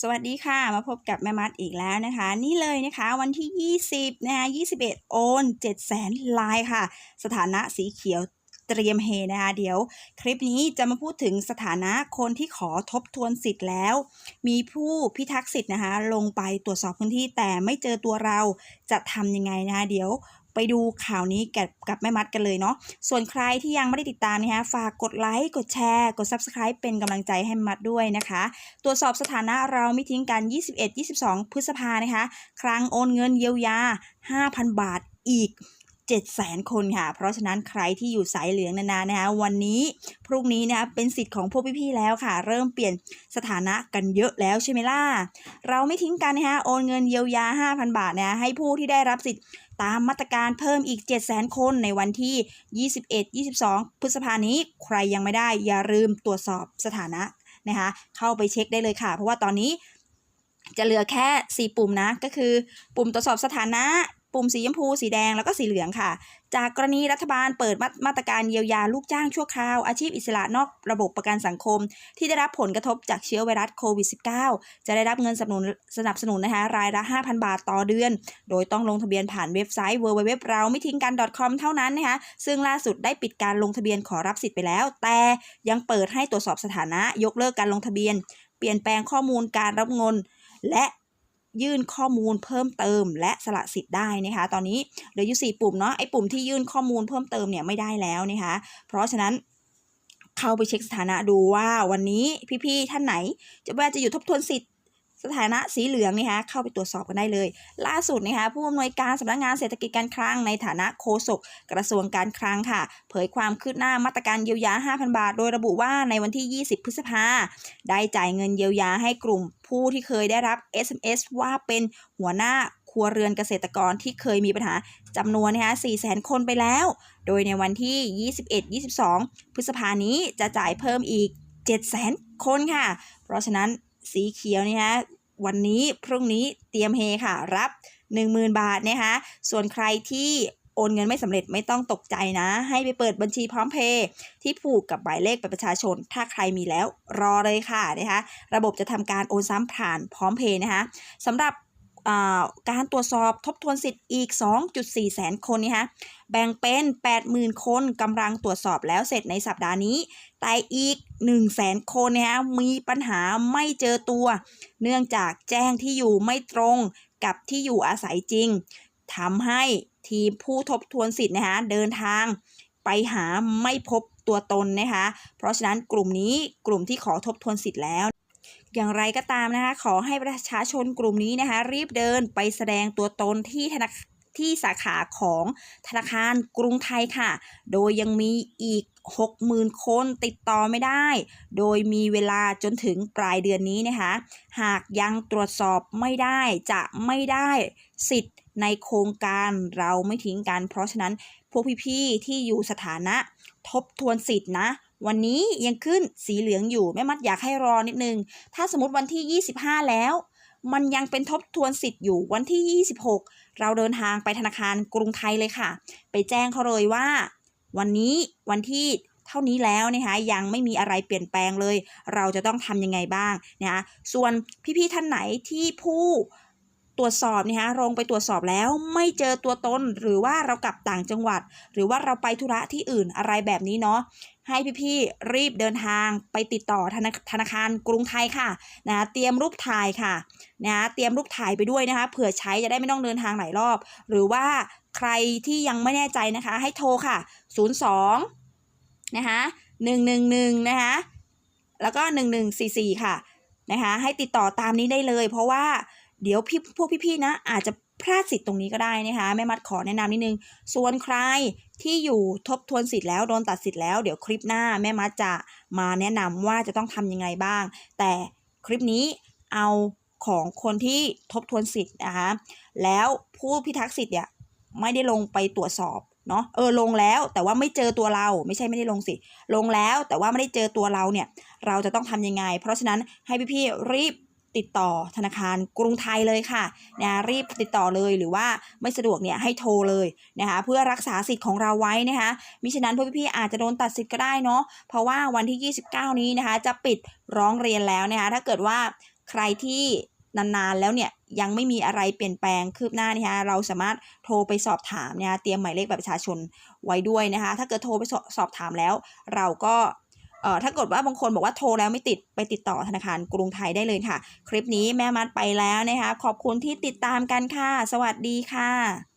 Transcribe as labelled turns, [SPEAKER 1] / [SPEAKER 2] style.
[SPEAKER 1] สวัสดีค่ะ มาพบกับแม่มัดอีกแล้วนะคะ นี่เลยนะคะวันที่ 20 นะคะ 21 โอน7แสนลายค่ะ สถานะสีเขียวเตรียมเฮนะคะเดี๋ยว คลิปนี้จะมาพูดถึงสถานะคนที่ขอทบทวนสิทธิ์แล้ว มีผู้พิทักษ์สิทธิ์นะคะลงไปตรวจสอบพื้นที่แต่ไม่เจอตัวเราจะทำยังไงนะคะเดี๋ยว ไปดูข่าวนี้กับกับแม่มัดกันเลยเนาะส่วนใครที่ยังไม่ได้ติดตามนะคะฝากกดไลค์กดแชร์ กด Subscribe เป็นกำลังใจให้ม่มัดด้วยนะคะ ตรวจสอบสถานะเราไม่ทิ้งกัน 21-22 พฤษภานะคะ ครั้งโอนเงินเยียวยา 5,000 บาทอีก 700,000 คนค่ะ เพราะฉะนั้นใครที่อยู่สายเหลืองนานๆนะคะวันนี้พรุ่งนี้นะคะเป็นสิทธิ์ของพวกพี่ๆแล้วค่ะ เริ่มเปลี่ยนสถานะกันเยอะแล้วใช่ไหมล่ะ เราไม่ทิ้งกันนะคะโอนเงินเยียวยา 5,000 บาทนะให้ผู้ที่ได้รับสิทธิ์ตามมาตรการเพิ่มอีก 700,000คนในวันที่ 21-22 พฤษภานี้ ใครยังไม่ได้อย่าลืมตรวจสอบสถานะนะคะ เข้าไปเช็คได้เลยค่ะ เพราะว่าตอนนี้จะเหลือแค่ 4 ปุ่มนะ ก็คือ ปุ่มตรวจสอบสถานะ ปุ่มสีชมพู สีแดงแล้วก็สีเหลืองค่ะ จากกรณีรัฐบาลเปิดมามาตรการเยียวยาลูกจ้างชั่วคราว อาชีพอิสระนอกระบบประกันสังคม ที่ได้รับผลกระทบจากเชื้อไวรัสโควิด -19 จะได้รับเงินสนับสนุนสนับสนุนนะคะรายละ 5,000 บาทต่อเดือน โดยต้องลงทะเบียนผ่านเว็บไซต์ www เราไม่ทิ้งกัน .com เท่านั้นนะคะซึ่งล่าสุดได้ปิดการลงทะเบียนขอรับสิทธิ์ไปแล้ว แต่ยังเปิดให้ตรวจสอบสถานะยกเลิกการลงทะเบียน เปลี่ยนแปลงข้อมูลการรับเงินและ ยื่นข้อมูลเพิ่มเติม และสละสิทธิ์ได้นะคะ ตอนนี้เหลืออยู่ 4 ปุ่มเนาะไอ้ปุ่มที่ยื่นข้อมูลเพิ่มเติมเนี่ยไม่ได้แล้วนะคะ เพราะฉะนั้นเข้าไปเช็คสถานะดูว่าวันนี้พี่ๆท่านไหน จะว่าจะอยู่ทบทวนสิทธิ์ สถานะสีเหลืองนะคะเข้าไปตรวจสอบกันได้เลย ล่าสุดนะคะผู้อำนวยการสำนักงานเศรษฐกิจการคลังในฐานะโฆษกกระทรวงการคลังค่ะ เผยความคืบหน้ามาตรการเยียวยา 5,000 บาท โดยระบุว่าในวันที่ 20 พฤษภาได้จ่ายเงินเยียวยาให้กลุ่มผู้ที่เคยได้รับ SMS ว่าเป็นหัวหน้าครัวเรือนเกษตรกรที่เคยมีปัญหาจำนวนนะคะ400,000คนไปแล้ว โดยในวันที่ 21-22 พฤษภานี้จะจ่ายเพิ่มอีก 700,000 คนค่ะ เพราะฉะนั้น สีเขียวนี่ฮะวันนี้พรุ่งนี้เตรียมเฮค่ะรับ 10,000 บาทนะคะส่วนใครที่โอนเงินไม่สำเร็จไม่ต้องตกใจนะ ให้ไปเปิดบัญชีพร้อมเพย์ที่ผูกกับหมายเลขบัตรประชาชน ถ้าใครมีแล้วรอเลยค่ะนะคะ ระบบจะทำการโอนซ้ำผ่านพร้อมเพย์นะคะสำหรับ การตรวจสอบทบทวนสิทธิ์อีก 2.4 แสนคนนี่ฮะแบ่งเป็น 80,000 คนกำลังตรวจสอบแล้วเสร็จในสัปดาห์นี้ แต่อีก1 0 0 0 0แสนคนนะฮะมีปัญหาไม่เจอตัว เนื่องจากแจ้งที่อยู่ไม่ตรงกับที่อยู่อาศัยจริงทำให้ทีมผู้ทบทวนสิทธิ์นะคะเดินทางไปหาไม่พบตัวตนนะคะ เพราะฉะนั้นกลุ่มนี้กลุ่มที่ขอทบทวนสิทธิ์แล้ว อย่างไรก็ตามนะคะ ขอให้ประชาชนกลุ่มนี้นะคะ รีบเดินไปแสดงตัวตนที่ธนาคารที่สาขาของธนาคารกรุงไทยค่ะ โดยยังมีอีก 60,000 คนติดต่อไม่ได้ โดยมีเวลาจนถึงปลายเดือนนี้นะคะ หากยังตรวจสอบไม่ได้จะไม่ได้สิทธิ์ในโครงการเราไม่ทิ้งกัน เพราะฉะนั้นพวกพี่ๆที่อยู่สถานะทบทวนสิทธิ์นะวันนี้ยังขึ้นสีเหลืองอยู่แม่มัดอยากให้รอนิดนึง ถ้าสมมติวันที่ 25 แล้ว มันยังเป็นทบทวนสิทธิ์อยู่วันที่ 26 เราเดินทางไปธนาคารกรุงไทยเลยค่ะ ไปแจ้งเขาเลยว่า วันนี้วันที่เท่านี้แล้วนะคะยังไม่มีอะไรเปลี่ยนแปลงเลย เราจะต้องทำยังไงบ้างนะคะส่วนพี่ๆท่านไหนที่ผู้ตรวจสอบนะคะลงไปตรวจสอบแล้วไม่เจอตัวตน หรือว่าเรากลับต่างจังหวัด หรือว่าเราไปธุระที่อื่นอะไรแบบนี้เนาะ ให้พี่ๆรีบเดินทางไปติดต่อธนาธนาคารกรุงไทยค่ะนะเตรียมรูปถ่ายค่ะนะเตรียมรูปถ่ายไปด้วยนะคะเผื่อใช้จะได้ไม่ต้องเดินทางหลายรอบ หรือว่าใครที่ยังไม่แน่ใจนะคะ ให้โทรค่ะ 02นะคะ111นะคะแล้วก็ 1144 ค่ะนะคะให้ติดต่อตามนี้ได้เลย เพราะว่าเดี๋ยวพี่พวกพี่ๆนะอาจจะ พลาดสิทธิ์ตรงนี้ก็ได้นะคะแม่มัดขอแนะนำนิดนึง ส่วนใครที่อยู่ทบทวนสิทธิ์แล้วโดนตัดสิทธิ์แล้วเดี๋ยวคลิปหน้าแม่มัดจะมาแนะนำว่าจะต้องทำยังไงบ้าง แต่คลิปนี้เอาของคนที่ทบทวนสิทธิ์นะคะแล้วผู้พิทักษ์สิทธิ์เนี่ยไม่ได้ลงไปตรวจสอบเนาะเออลงแล้วแต่ว่าไม่เจอตัวเราไม่ใช่ไม่ได้ลงสิ ลงแล้วแต่ว่าไม่ได้เจอตัวเราเนี่ย เราจะต้องทำยังไง เพราะฉะนั้นให้พี่ๆรีบ ติดต่อธนาคารกรุงไทยเลยค่ะนะรีบติดต่อเลยหรือว่าไม่สะดวกเนี่ยให้โทรเลยนะคะเพื่อรักษาสิทธิ์ของเราไว้นะคะมิฉะนั้นพวกพี่ๆอาจจะโดนตัดสิทธิ์ก็ได้เนาะเพราะว่าวันที่ 29 นี้นะคะ จะปิดร้องเรียนแล้วนะคะถ้าเกิดว่าใครที่นานๆแล้วเนี่ยยังไม่มีอะไรเปลี่ยนแปลงคืบหน้านะคะเราสามารถโทรไปสอบถามนะคะเตรียมหมายเลขบัตรประชาชนไว้ด้วยนะคะ ถ้าเกิดโทรไปสอบสอบถามแล้ว เราก็ ถ้าเกิดว่าบางคนบอกว่าโทรแล้วไม่ติดไปติดต่อธนาคารกรุงไทยได้เลยค่ะ คลิปนี้แม่มัดไปแล้วนะคะ ขอบคุณที่ติดตามกันค่ะ สวัสดีค่ะ